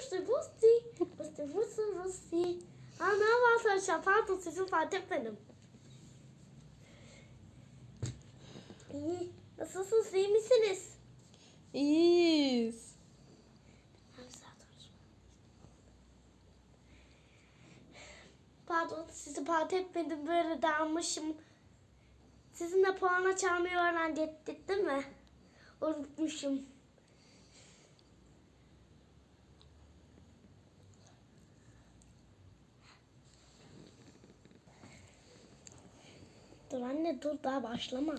Busti busti. Busti busti busti. Ha ne var arkadaşlar? Pardon sizi fark etmedim. İyi. Nasılsınız? iyi misiniz? İyiyiz. Pardon sizi fark etmedim. Böyle dalmışım. Sizinle puan çalmayı öğrenecektik değil mi? Unutmuşum. Dur anne dur daha başlama.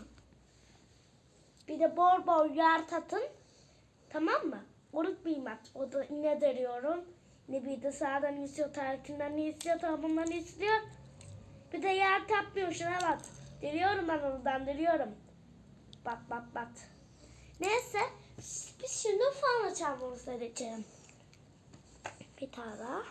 Bir de bol bol yer tatın. Tamam mı? Unutmayayım bak. O da ne deriyorum. Ne bir de sağdan istiyor, tarihinden istiyor, tarafından istiyor. Bir de yer tapmıyor şuna bak. Deliyorum ben ondan deliyorum. Bak bak bak. Neyse biz şimdi falan çalmamızı geçelim. Bir tane daha.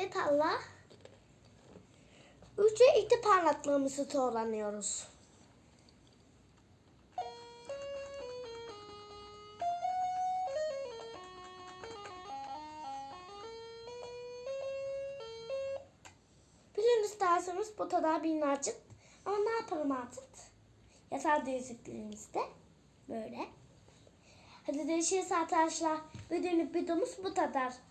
Ve talla. Üçe iki parlaklığımızı kullanıyoruz. Bütün isterseniz bu kadar binlerce. Ama ne yapalım artık? Yasal değişikliğimizde. Böyle. Hadi görüşürüz arkadaşlar. Bugünlük videomuz bu kadar.